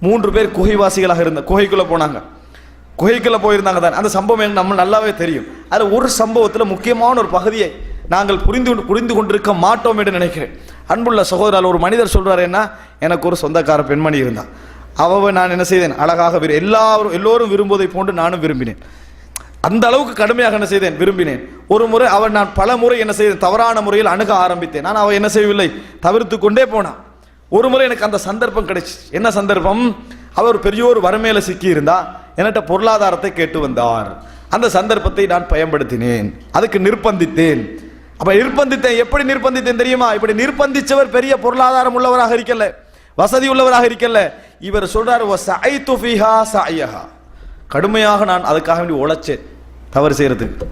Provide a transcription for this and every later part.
மூன்று பேர் குகைவாசிகளாக இருந்த குகைக்குள்ளே போனாங்க. குகைக்குள்ளே போயிருந்தாங்க தான். அந்த சம்பவம் எனக்கு நம்ம நல்லாவே தெரியும். அதில் ஒரு சம்பவத்தில் முக்கியமான ஒரு பகுதியை நாங்கள் புரிந்து கொண்டு- புரிந்து கொண்டிருக்க மாட்டோம் என்று நினைக்கிறேன். அன்புள்ள சகோதரர் ஒரு மனிதர் சொல்கிறார் என்ன? எனக்கு ஒரு சொந்தக்கார பெண்மணி இருந்தான் அவவை நான் என்ன செய்தேன்? அழகாக விரு எல்லாரும் எல்லோரும் விரும்புவதை போன்று நானும் விரும்பினேன். அந்த அளவுக்கு கடுமையாக என்ன செய்தேன்? விரும்பினேன். ஒரு முறை அவள் நான் பல முறை என்ன செய்தேன்? தவறான முறையில் அணுக ஆரம்பித்தேன். நான் அவள் என்ன செய்யவில்லை? தவிர்த்து கொண்டே போனான். ஒரு முறை எனக்கு அந்த சந்தர்ப்பம் கிடைச்சி. என்ன சந்தர்ப்பம்? அவர் பெரிய ஒரு வறுமையில சிக்கி என்கிட்ட பொருளாதாரத்தை கேட்டு வந்தார். அந்த சந்தர்ப்பத்தை நான் பயன்படுத்தினேன். அதுக்கு நிர்பந்தித்தேன். அப்போ நிர்பந்தித்தேன். எப்படி நிர்பந்தித்தேன் தெரியுமா? இப்படி நிர்பந்திச்சவர் பெரிய பொருளாதாரம் உள்ளவராக இருக்கல. வசதி உள்ளவராக இருக்கல. இவர் சொல்றார் கடுமையாக நான் அதுக்காக வேண்டி உழைச்சேன். தவறு செய்யறதுக்கு.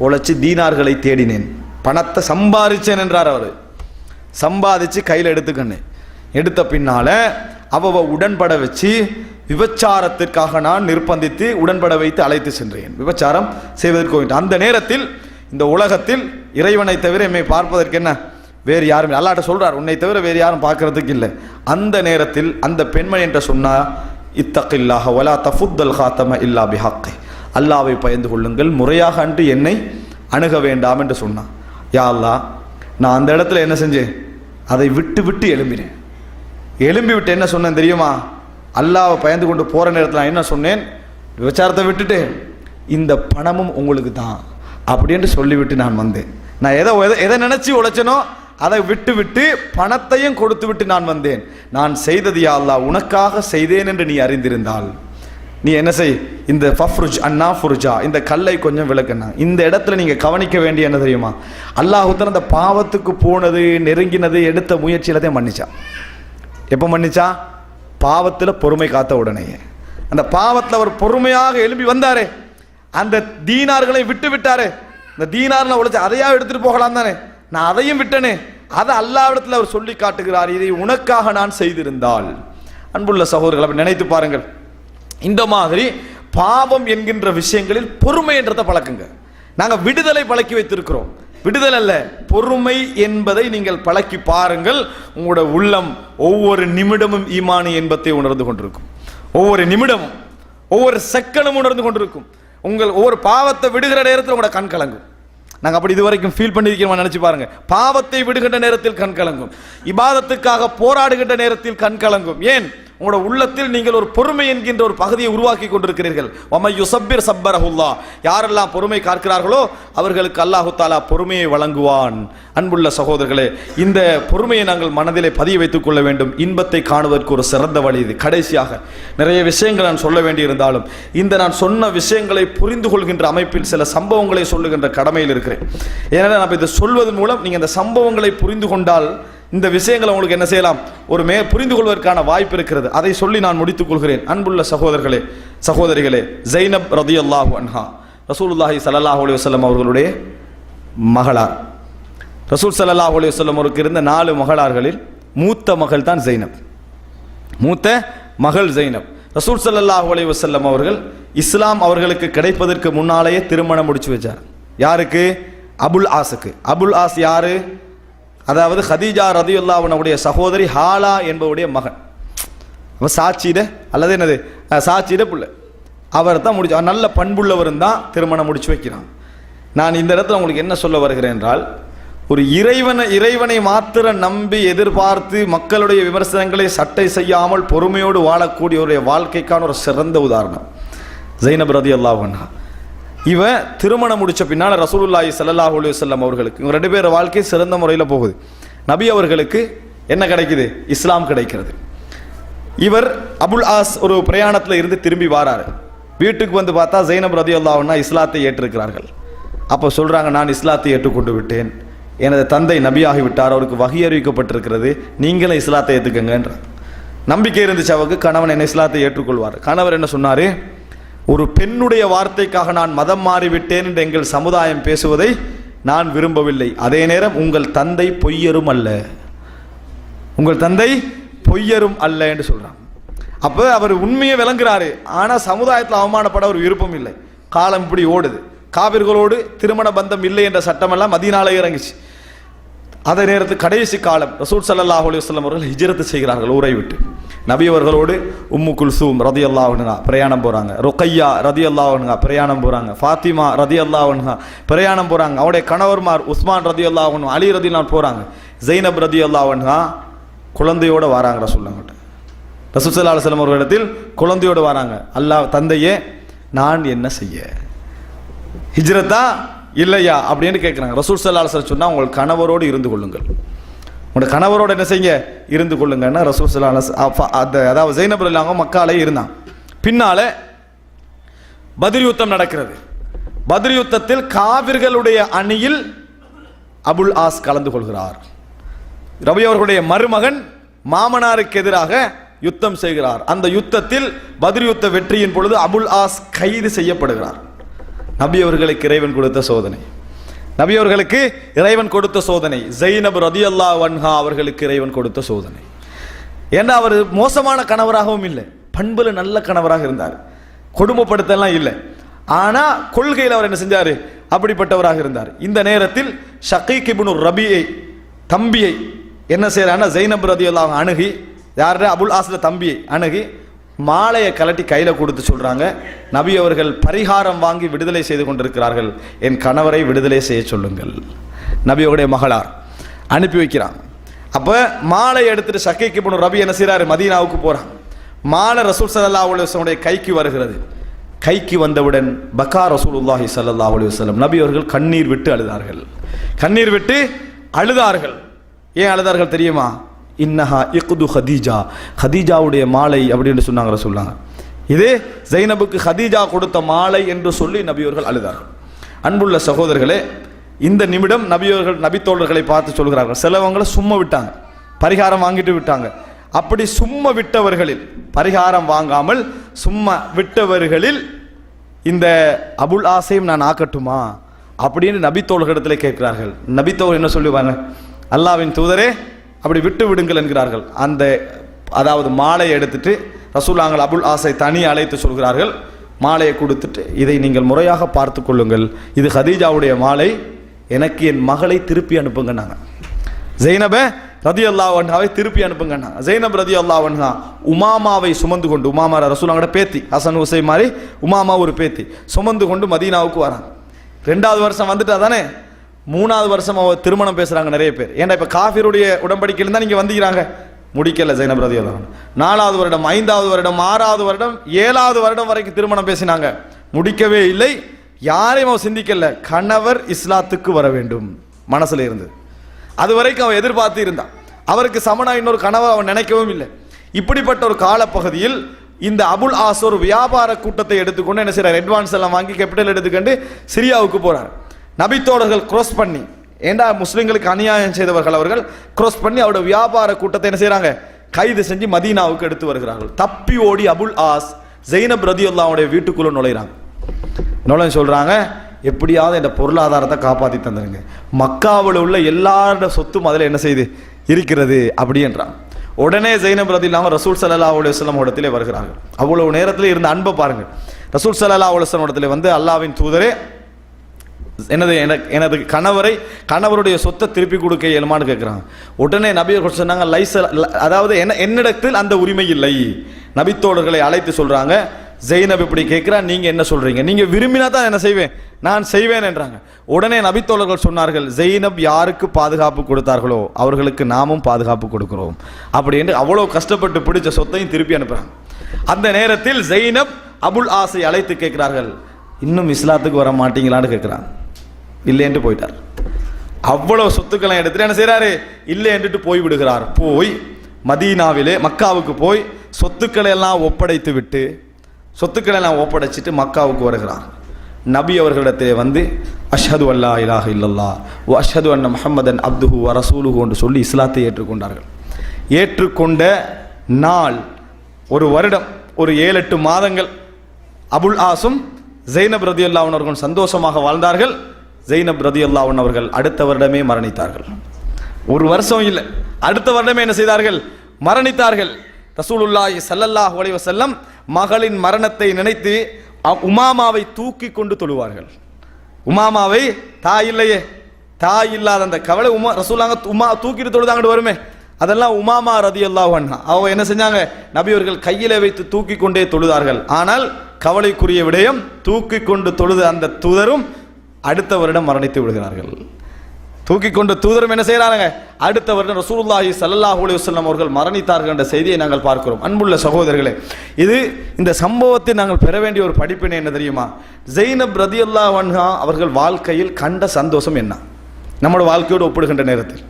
உழைச்சி தீனார்களை தேடினேன். பணத்தை சம்பாதிச்சேன் என்றார் அவர். சம்பாதிச்சு கையில் எடுத்துக்கண்ணேன் எடுத்த பின்னால் அவ உடன்பட வச்சு விபச்சாரத்திற்காக நான் நிர்பந்தித்து உடன்பட வைத்து அழைத்து சென்றேன். விபச்சாரம் செய்வதற்கு அந்த நேரத்தில் இந்த உலகத்தில் இறைவனை தவிர என்னை பார்ப்பதற்கு என்ன? வேறு யாரும் அல்லாட்ட சொல்கிறார் உன்னை தவிர வேறு யாரும் பார்க்கறதுக்கு இல்லை. அந்த நேரத்தில் அந்த பெண்மணி என்று சொன்னால் இத்தகில்லாஹ வலா தஃபுத்தல் ஹாத்தம இல்லா பிஹாக்கை. அல்லாவை பயந்து கொள்ளுங்கள் முறையாக அன்று என்னை அணுக வேண்டாம் என்று சொன்னான். யா அல்லாஹ் நான் அந்த இடத்துல என்ன செஞ்சேன்? அதை விட்டு விட்டு எழும்பினேன். எழும்பி விட்டு என்ன சொன்னேன் தெரியுமா? அல்லாவை பயந்து கொண்டு போகிற நேரத்தில் நான் என்ன சொன்னேன்? விபச்சாரத்தை விட்டுட்டு இந்த பணமும் உங்களுக்கு தான் அப்படின்ட்டு சொல்லிவிட்டு நான் வந்தேன். நான் எதை எதை எதை உழைச்சனோ அதை விட்டு விட்டு பணத்தையும் கொடுத்து விட்டு நான் வந்தேன். நான் செய்தது யாழ்லா உனக்காக செய்தேன் என்று நீ அறிந்திருந்தால். நீ என்ன செய்? இந்த ஃபஃப்ருஜ் அண்ணா ஃபுருஜா இந்த கல்லை கொஞ்சம் விளக்குனா. இந்த இடத்துல நீங்கள் கவனிக்க வேண்டிய என்ன தெரியுமா? அல்லாஹுத்தன் அந்த பாவத்துக்கு போனது நெருங்கினது எடுத்த முயற்சி தான் மன்னிச்சான். எப்போ மன்னிச்சா? பாவத்தில் பொறுமை காத்த உடனேயே. அந்த பாவத்தில் அவர் பொறுமையாக எழும்பி வந்தாரே. அந்த தீனார்களை விட்டு விட்டாரே. இந்த தீனார்ல உழைச்சி அதையா எடுத்துட்டு போகலாம் தானே? நான் அதையும் விட்டனே. அதை அல்லாவிடத்தில் அவர் சொல்லி காட்டுகிறார். இதை உனக்காக நான் செய்திருந்தால். அன்புள்ள சகோதரர்கள் நினைத்து பாருங்கள். இந்த மாதிரி பாவம் என்கின்ற விஷயங்களில் பொறுமை என்றதை பழக்குங்க. நாங்கள் விடுதலை பழக்கி வைத்திருக்கிறோம். விடுதலை அல்ல. பொறுமை என்பதை நீங்கள் பழக்கி பாருங்கள். உங்களோட உள்ளம் ஒவ்வொரு நிமிடமும் ஈமானி என்பதை உணர்ந்து கொண்டிருக்கும். ஒவ்வொரு நிமிடமும் ஒவ்வொரு செக்கனும் உணர்ந்து கொண்டிருக்கும். உங்கள் ஒவ்வொரு பாவத்தை விடுகிற நேரத்தில் உங்களோட கண் கலங்கும். நாங்கள் அப்படி இதுவரைக்கும் ஃபீல் பண்ணிருக்கோம் நினச்சி பாருங்கள் பாவத்தை விடுகின்ற நேரத்தில் கண் கலங்கும். இபாதத்துக்காக போராடுகின்ற நேரத்தில் கண் கலங்கும். ஏன்? உங்களோட உள்ளத்தில் நீங்கள் ஒரு பொறுமை என்கின்ற ஒரு பகுதியை உருவாக்கி கொண்டிருக்கிறீர்கள். ஒமை யுசப்பிர் சப்பரஹுல்லா. யாரெல்லாம் பொறுமை காக்கிறார்களோ அவர்களுக்கு அல்லாஹு தாலா பொறுமையை வழங்குவான். அன்புள்ள சகோதரர்களே இந்த பொறுமையை நாங்கள் மனதிலே பதிய வைத்துக் கொள்ள வேண்டும். இன்பத்தை காணுவதற்கு ஒரு சிறந்த வழி இது. கடைசியாக நிறைய விஷயங்கள் நான் சொல்ல வேண்டியிருந்தாலும் இந்த நான் சொன்ன விஷயங்களை புரிந்து கொள்கின்ற அமைப்பில் சில சம்பவங்களை சொல்லுகின்ற கடமையில் இருக்கிறேன். ஏன்னா நம்ம இதை சொல்வதன் மூலம் நீங்கள் இந்த சம்பவங்களை புரிந்து கொண்டால் இந்த விஷயங்களை உங்களுக்கு என்ன செய்யலாம்? ஒரு மே புரிந்து கொள்வதற்கான வாய்ப்பு இருக்கிறது. அதை சொல்லி நான் முடித்துக் கொள்கிறேன். அன்புள்ள சகோதரர்களே சகோதரிகளே ஜைனப் ரதியல்லாஹு அன்ஹா ரசூலுல்லாஹி சல்லாஹ் அலி வல்லம் அவர்களுடைய மகளார். ரசூல் சல்லாஹ் அலி வல்லம் அவருக்கு இருந்த நாலு மகளார்களில் மூத்த மகள் தான் ஜைனப். மூத்த மகள் ஜைனப். ரசூல் சல்லாஹ் அலி வல்லம் அவர்கள் இஸ்லாம் அவர்களுக்கு கிடைப்பதற்கு முன்னாலேயே திருமணம் முடிச்சு வச்சார். யாருக்கு? அபுல் ஆஸுக்கு. அபுல் ஆஸ் யாரு? அதாவது ஹதீஜா ரதியுல்லாவுனுடைய சகோதரி ஹாலா என்பவருடைய மகன். அவன் சாட்சியிட அல்லது என்னது? சாட்சியிட புள்ள. அவர் தான் முடிச்சு நல்ல பண்புள்ளவரும் தான் திருமணம் முடிச்சு வைக்கிறான். நான் இந்த இடத்துல உங்களுக்கு என்ன சொல்ல வருகிறேன் என்றால் ஒரு இறைவனை இறைவனை மாத்திர நம்பி எதிர்பார்த்து மக்களுடைய விமர்சனங்களை சட்டை செய்யாமல் பொறுமையோடு வாழக்கூடிய வாழ்க்கைக்கான ஒரு சிறந்த உதாரணம். ஜைனப் ரதி அல்லாஹா இவன் திருமணம் முடிச்ச பின்னால் ரசூலுல்லாஹி சல்லாஹூ அலி வல்லம் அவர்களுக்கு இவங்க ரெண்டு பேர் வாழ்க்கை சிறந்த முறையில் போகுது. நபி அவர்களுக்கு என்ன கிடைக்குது? இஸ்லாம் கிடைக்கிறது. இவர் அபுல் ஆஸ் ஒரு பிரயாணத்தில் இருந்து திரும்பி வாரார். வீட்டுக்கு வந்து பார்த்தா ஜெயினப் ரதி அல்லாவுன்னா இஸ்லாத்தை ஏற்றிருக்கிறார்கள். அப்போ சொல்கிறாங்க நான் இஸ்லாத்தை ஏற்றுக்கொண்டு விட்டேன். எனது தந்தை நபியாகி விட்டார். அவருக்கு வகி அறிவிக்கப்பட்டிருக்கிறது. நீங்களும் இஸ்லாத்தை ஏற்றுக்கங்கன்ற நம்பிக்கை இருந்துச்சு அவருக்கு. கணவன் என்ன இஸ்லாத்தை ஏற்றுக்கொள்வார். கணவர் என்ன சொன்னார்? ஒரு பெண்ணுடைய வார்த்தைக்காக நான் மதம் மாறிவிட்டேன் என்று எங்கள் சமுதாயம் பேசுவதை நான் விரும்பவில்லை. அதே நேரம் உங்கள் தந்தை பொய்யரும் அல்ல. உங்கள் தந்தை பொய்யரும் அல்ல என்று சொல்கிறான் அப்போ அவர் உண்மையை விளங்குறாரு. ஆனால் சமுதாயத்தில் அவமானப்பட ஒரு விருப்பம் இல்லை. காலம் இப்படி ஓடுது. காவிர்களோடு திருமண பந்தம் இல்லை என்ற சட்டமெல்லாம் மதியனால இறங்குச்சு. அதே நேரத்து கடைசி காலம் ரசூல் சல்லாஹ் அலுவலம் அவர்கள் ஹிஜரத்து செய்கிறார்கள் ஊரை விட்டு. நபி அவர்களோடு உம்மு குல்சூம் ரதி அல்லாஹனுகா பிரயாணம் போகிறாங்க ருக்கையா ரதி அல்லாஹனுகா பிரயாணம் போகிறாங்க ஃபாத்திமா ரதி அல்லாஹனுகா பிரயாணம் போகிறாங்க அவருடைய கணவர்மார் உஸ்மான் ரதி அல்லாஹனு அலி ரதி போகிறாங்க ஜெய்னப் ரதி அல்லாஹனுகா குழந்தையோட வராங்க ரசூல்லாங்கிட்ட ரசூல் ஸல்லல்லாஹு அலுவலம் அவர்களிடத்தில் குழந்தையோடு வராங்க. அல்லாஹ் தந்தையே நான் என்ன செய்ய? ஹிஜ்ரத்தா இல்லையா? அப்படின்னு கேட்குறாங்க ரசூல் சல்லா சொன்னால் உங்கள் கணவரோடு இருந்து கொள்ளுங்கள். உங்களோட கணவரோடு என்ன செய்யுங்க? இருந்து கொள்ளுங்கன்னா ரசூல் சல்லா அந்த அதாவது ஜெயினப் இல்லாமல் மக்காலே இருந்தான். பின்னாலே பதில் யுத்தம் நடக்கிறது. பதில் யுத்தத்தில் காவிர்களுடைய அணியில் அபுல் ஆஸ் கலந்து கொள்கிறார். ரவி அவர்களுடைய மருமகன் மாமனாருக்கு எதிராக யுத்தம் செய்கிறார். அந்த யுத்தத்தில் பதில் யுத்த வெற்றியின் பொழுது அபுல் ஆஸ் கைது செய்யப்படுகிறார். நபி அவர்களுக்கு இறைவன் கொடுத்த சோதனை. நபி அவர்களுக்கு இறைவன் கொடுத்த சோதனை. ஜெயினப் ரதியல்லா வன்ஹா அவர்களுக்கு இறைவன் கொடுத்த சோதனை. ஏன்னா அவர் மோசமான கணவராகவும் இல்லை. பண்புல நல்ல கணவராக இருந்தார். கொடுமைப்படுத்தலாம் இல்லை. ஆனால் கொள்கையில் அவர் என்ன செஞ்சார்? அப்படிப்பட்டவராக இருந்தார். இந்த நேரத்தில் ஷகை கிபுனு ரபியை தம்பியை என்ன செய்யறான்னா ஜெயினப் ரதியல்லாஹ் அணுகி யார் அபுல் ஆஸ்ல தம்பியை அணுகி மாலையை கலட்டி கையில் கொடுத்து சொல்கிறாங்க நபி அவர்கள் பரிகாரம் வாங்கி விடுதலை செய்து கொண்டிருக்கிறார்கள். என் கணவரை விடுதலை செய்ய சொல்லுங்கள். நபியோடைய மகளார் அனுப்பி வைக்கிறாங்க. அப்போ மாலை எடுத்துட்டு சக்கைக்கு போன ரபி என்ன செய்கிறாரு மதீனாவுக்கு போகிறான் மாலை ரசூல் சல்லா அலைஹி கைக்கு வருகிறது. கைக்கு வந்தவுடன் பக்கா ரசூலுல்லாஹி ஸல்லல்லாஹு அலைஹி வஸல்லம் நபி அவர்கள் கண்ணீர் விட்டு அழுதார்கள். கண்ணீர் விட்டு அழுதார்கள். ஏன் அழுதார்கள் தெரியுமா? இன்னஹா இக்து ஹதீஜா. ஹதீஜாவுடைய மாலை அப்படின்னு சொன்னாங்க சொல்லாங்க இதே ஜைனபுக்கு ஹதீஜா கொடுத்த மாலை என்று சொல்லி நபியோர்கள் அழுதார்கள். அன்புள்ள சகோதரர்களே இந்த நிமிடம் நபியோர்கள் நபித்தோழர்களை பார்த்து சொல்கிறார்கள். சிலவங்களை சும்மா விட்டாங்க. பரிகாரம் வாங்கிட்டு விட்டாங்க. அப்படி சும்மா விட்டவர்களில் பரிகாரம் வாங்காமல் சும்மா விட்டவர்களில் இந்த அபுல் ஆசையும் நான் ஆக்கட்டுமா? அப்படின்னு நபித்தோழர்களிடத்தில் கேட்கிறார்கள். நபித்தோழர் என்ன சொல்லுவாங்க? அல்லாவின் தூதரே அப்படி விட்டு விடுங்கள் என்கிறார்கள். அந்த அதாவது மாலையை எடுத்துட்டு ரசூலாங்கள் அபுல் ஆசை தனி அழைத்து சொல்கிறார்கள். மாலையை கொடுத்துட்டு இதை நீங்கள் முறையாக பார்த்து கொள்ளுங்கள். இது ஹதீஜாவுடைய மாலை. எனக்கு என் மகளை திருப்பி அனுப்புங்கன்னாங்க ஜெய்னப ரதி அல்லாவன்ஹாவை திருப்பி அனுப்புங்கண்ணா ஜெய்னப் ரதி அல்லாவன்ஹா உமாமாவை சுமந்து கொண்டு உமாமா ரசூலாங்கட பேத்தி ஹசன் உசை மாதிரி உமாமா ஒரு பேத்தி சுமந்து கொண்டு மதீனாவுக்கு வராங்க. ரெண்டாவது வருஷம் வந்துட்டா தானே மூணாவது வருஷம் அவ திருமணம் பேசுகிறாங்க நிறைய பேர். ஏன்னா இப்போ காஃபியருடைய உடன்படிக்கையில் தான் நீங்கள் வந்திக்கிறாங்க முடிக்கல ஜெய்னப் நாலாவது வருடம் ஐந்தாவது வருடம் ஆறாவது வருடம் ஏழாவது வருடம் வரைக்கும் திருமணம் பேசினாங்க. முடிக்கவே இல்லை. யாரையும் அவன் சிந்திக்கல. கணவர் இஸ்லாத்துக்கு வர வேண்டும். மனசில் இருந்து அது வரைக்கும் அவன் எதிர்பார்த்து இருந்தான் அவருக்கு சமனா இன்னொரு கனவை அவன் நினைக்கவும் இல்லை. இப்படிப்பட்ட ஒரு காலப்பகுதியில் இந்த அபுல் ஆசோர் வியாபார கூட்டத்தை எடுத்துக்கொண்டு என்ன செய்கிறார் அட்வான்ஸ் எல்லாம் வாங்கி கேபிட்டல் எடுத்துக்கொண்டு சிரியாவுக்கு போகிறார் நபித்தோழர்கள் க்ரோஸ் பண்ணி ஏண்டா முஸ்லீம்களுக்கு அநியாயம் செய்தவர்கள் அவர்கள்? க்ரோஸ் பண்ணி அவருடைய வியாபார கூட்டத்தை என்ன செய்கிறாங்க கைது செஞ்சு மதீனாவுக்கு எடுத்து வருகிறார்கள். தப்பி ஓடி அபுல் ஆஸ் ஜெயினப் ரதியுல்லாவுடைய வீட்டுக்குள்ளே நுழைகிறாங்க நுழைஞ்சு சொல்கிறாங்க எப்படியாவது இந்த பொருளாதாரத்தை காப்பாற்றி தந்துருங்க. மக்காவில் உள்ள எல்லாரோட சொத்தும் அதில் என்ன செய்யுது இருக்கிறது. அப்படின்றான் உடனே ஜெயினப் ரதி இல்லாமல் ரசூல் சல்லா அலுவலம் இடத்திலே வருகிறார்கள். அவ்வளவு நேரத்தில் இருந்த அன்பை பாருங்கள். ரசூல் சல்லா அலுவலம் இடத்துல வந்து அல்லாவின் தூதரே எனது எனது கணவரை கணவருடைய சொத்தை திருப்பி கொடுக்க இயலுமான்னு கேட்குறாங்க உடனே நபியர்கள் சொன்னாங்க லைச அதாவது என்ன என்னிடத்தில் அந்த உரிமை இல்லை. நபித்தோழர்களை அழைத்து சொல்கிறாங்க ஜெயினப் இப்படி கேட்குறான் நீங்கள் என்ன சொல்கிறீங்க நீங்கள் விரும்பினா தான் என்ன செய்வேன்? நான் செய்வேன் என்றாங்க. உடனே நபித்தோழர்கள் சொன்னார்கள் ஜெயினப் யாருக்கு பாதுகாப்பு கொடுத்தார்களோ அவர்களுக்கு நாமும் பாதுகாப்பு கொடுக்குறோம். அப்படி என்று அவ்வளோ கஷ்டப்பட்டு பிடிச்ச சொத்தையும் திருப்பி அனுப்புகிறாங்க அந்த நேரத்தில் ஜெயினப் அபுல் ஆசை அழைத்து கேட்கிறார்கள் இன்னும் இஸ்லாத்துக்கு வர மாட்டீங்களான்னு கேட்குறாங்க இல்லைன்ட்டு போயிட்டார். அவ்வளவு சொத்துக்களை எடுத்துட்டு என்ன செய்கிறாரு இல்லை என்றுட்டு போய் விடுகிறார். போய் மதீனாவிலே மக்காவுக்கு போய் சொத்துக்களை எல்லாம் ஒப்படைத்து விட்டு சொத்துக்களை எல்லாம் ஒப்படைச்சிட்டு மக்காவுக்கு வருகிறார். நபி அவர்களிடத்திலே வந்து அஷது அல்லா இலாஹ இல்லல்லா ஓ அஷது அண்ண முஹம்மதன் அப்துஹு வ ரசூலுஹு என்று சொல்லி இஸ்லாத்தை ஏற்றுக்கொண்டார்கள். ஏற்றுக்கொண்ட நாள் ஒரு வருடம் ஒரு ஏழு எட்டு மாதங்கள் அபுல் ஆசும் ஜெய்னப் ரதி அவர்கள் சந்தோஷமாக வாழ்ந்தார்கள். ஜெயினப் ரதி அவர்கள் அடுத்த வருடமே மரணித்தார்கள். ஒரு வருஷம் இல்லை. அடுத்த வருடமே என்ன செய்தார்கள்? மரணித்தார்கள். ரசூலுல்லாஹி சல்லல்லாஹ் உலைவ செல்லம் மகளின் மரணத்தை நினைத்து அ- உமாமாவை தூக்கி கொண்டு தொழுவார்கள். உமாமாவை தாய் இல்லையே. தாய் இல்லாத அந்த கவலை உமா ரசூலாங்க உமா தூக்கிட்டு தொழுதாங்கட்டு வருமே. அதெல்லாம் உமாமா ரதி அல்லாஹ் அவங்க என்ன செஞ்சாங்க? நபியவர்கள் கையில வைத்து தூக்கி கொண்டே தொழுதார்கள். ஆனால் கவலைக்குரிய விடயம் தூக்கி கொண்டு தொழுத அந்த தூதரும் அடுத்த வருடம் மரணித்து விடுகிறார்கள். தூக்கி கொண்டு தூதரும் என்ன செய்கிறாங்க அடுத்த வருடம் ரசூலுல்லாஹி சல்லாஹ் அலுவலம் அவர்கள் மரணித்தார்கள் என்ற செய்தியை நாங்கள் பார்க்கிறோம். அன்புள்ள சகோதரர்களே இது இந்த சம்பவத்தை நாங்கள் பெற வேண்டிய ஒரு படிப்பினை என்ன தெரியுமா? ஜெய்னப் ரதியல்லாஹு வன்ஹா அவர்கள் வாழ்க்கையில் கண்ட சந்தோஷம் என்ன? நம்மளோட வாழ்க்கையோடு ஒப்பிடுகின்ற நேரத்தில்.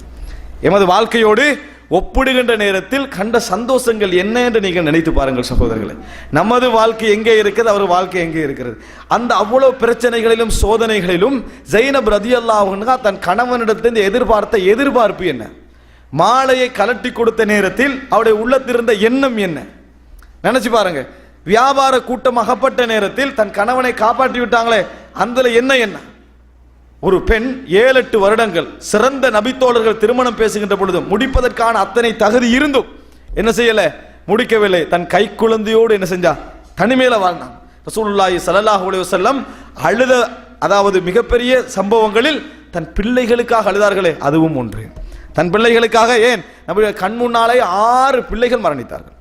எமது வாழ்க்கையோடு ஒப்பிடுகின்ற நேரத்தில் கண்ட சந்தோஷங்கள் என்ன என்று நீங்கள் நினைத்து பாருங்கள் சகோதரர்களே. நமது வாழ்க்கை எங்கே இருக்கிறது அவர் வாழ்க்கை எங்கே இருக்கிறது? அந்த அவ்வளோ பிரச்சனைகளிலும் சோதனைகளிலும் ஜெயினப் ரதி அல்லாஹா தன் கணவனிடத்திலிருந்து எதிர்பார்த்த எதிர்பார்ப்பு என்ன? மாலையை கலட்டி கொடுத்த நேரத்தில் அவருடைய உள்ளத்திருந்த எண்ணம் என்ன? நினச்சி பாருங்க. வியாபார கூட்டம் அகப்பட்ட நேரத்தில் தன் கணவனை காப்பாற்றி விட்டாங்களே அதுல என்ன என்ன ஒரு பெண் ஏழு எட்டு வருடங்கள் சிறந்த நபித்தோழர்கள் திருமணம் பேசுகின்ற பொழுது முடிப்பதற்கான அத்தனை தகுதி இருந்தும் என்ன செய்யல? முடிக்கவில்லை. தன் கை குழந்தையோடு என்ன செஞ்சா? தனிமையில வாழ்ந்தான். ரசூலுல்லாஹி ஸல்லல்லாஹு அலைஹி அழுத அதாவது மிகப்பெரிய சம்பவங்களில் தன் பிள்ளைகளுக்காக அழுதார்களே அதுவும் ஒன்று. தன் பிள்ளைகளுக்காக ஏன்? நம்முடைய கண் முன்னாலே ஆறு பிள்ளைகள் மரணித்தார்கள்.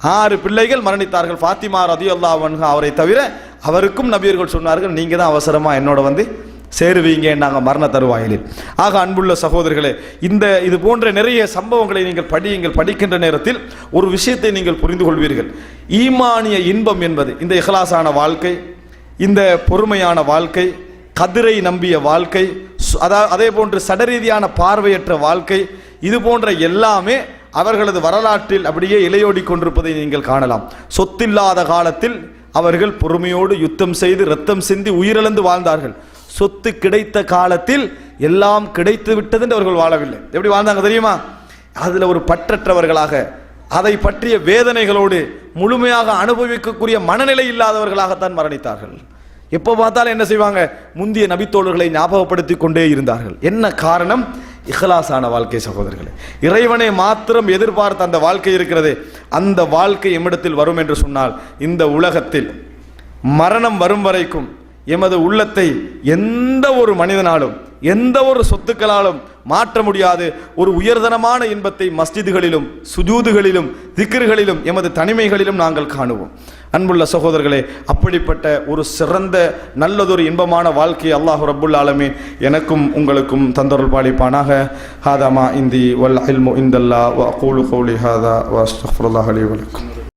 ஆறு பிள்ளைகள் மரணித்தார்கள். ஃபாத்திமா ரதியுல்லாஹு அன்ஹா அவரை தவிர அவருக்கும் நபியர்கள் சொன்னார்கள் நீங்கள் தான் அவசரமாக என்னோட வந்து சேருவீங்க நாங்கள் மரண தருவாயிலில். ஆக அன்புள்ள சகோதரர்களே இந்த இது போன்ற நிறைய சம்பவங்களை நீங்கள் படியுங்கள். படிக்கின்ற நேரத்தில் ஒரு விஷயத்தை நீங்கள் புரிந்து கொள்வீர்கள். ஈமானிய இன்பம் என்பது இந்த இஹ்லாஸான வாழ்க்கை இந்த பொறுமையான வாழ்க்கை கதிரை நம்பிய வாழ்க்கை சு- அதா அதே போன்று சடரீதியான பார்வையற்ற வாழ்க்கை இது போன்ற எல்லாமே அவர்களது வரலாற்றில் அப்படியே இலையோடி கொண்டிருப்பதை நீங்கள் காணலாம். சொத்தில்லாத காலத்தில் அவர்கள் பொறுமையோடு யுத்தம் செய்து ரத்தம் சிந்தி உயிரிழந்து வாழ்ந்தார்கள். சொத்து கிடைத்த காலத்தில் எல்லாம் கிடைத்து விட்டது என்று அவர்கள் வாழவில்லை. எப்படி வாழ்ந்தாங்க தெரியுமா? அதில் ஒரு பற்றற்றவர்களாக அதை பற்றிய வேதனைகளோடு முழுமையாக அனுபவிக்கக்கூடிய மனநிலை இல்லாதவர்களாகத்தான் மரணித்தார்கள். எப்போ பார்த்தாலும் என்ன செய்வாங்க? முந்திய நபித்தோழர்களை ஞாபகப்படுத்தி கொண்டே இருந்தார்கள். என்ன காரணம்? இஹலாசான வாழ்க்கை சகோதரர்களே இறைவனை மாத்திரம் எதிர்பார்த்த அந்த வாழ்க்கை இருக்கிறது அந்த வாழ்க்கை எம்மிடத்தில் வரும் என்று சொன்னால் இந்த உலகத்தில் மரணம் வரும் வரைக்கும் எமது உள்ளத்தை எந்த ஒரு மனிதனாலும் எந்த ஒரு சொத்துக்களாலும் மாற்ற முடியாது. ஒரு உயர்தனமான இன்பத்தை மஸ்ஜிதுகளிலும் சுஜூதுகளிலும் திக்ருகளிலும் எமது தனிமைகளிலும் நாங்கள் காணுவோம். அன்புள்ள சகோதரர்களே அப்படிப்பட்ட ஒரு சிறந்த நல்லதொரு இன்பமான வாழ்க்கையை அல்லாஹ் ரபுல் ஆலமே எனக்கும் உங்களுக்கும் தந்தருள் பாலிப்பானாக. ஹாதாமா இந்தி வல் அல்மு இந்தல்லா வ கூலு கௌலி ஹாதா வ அஸ்தக்ஃபிருல்லாஹ் வலக்கும்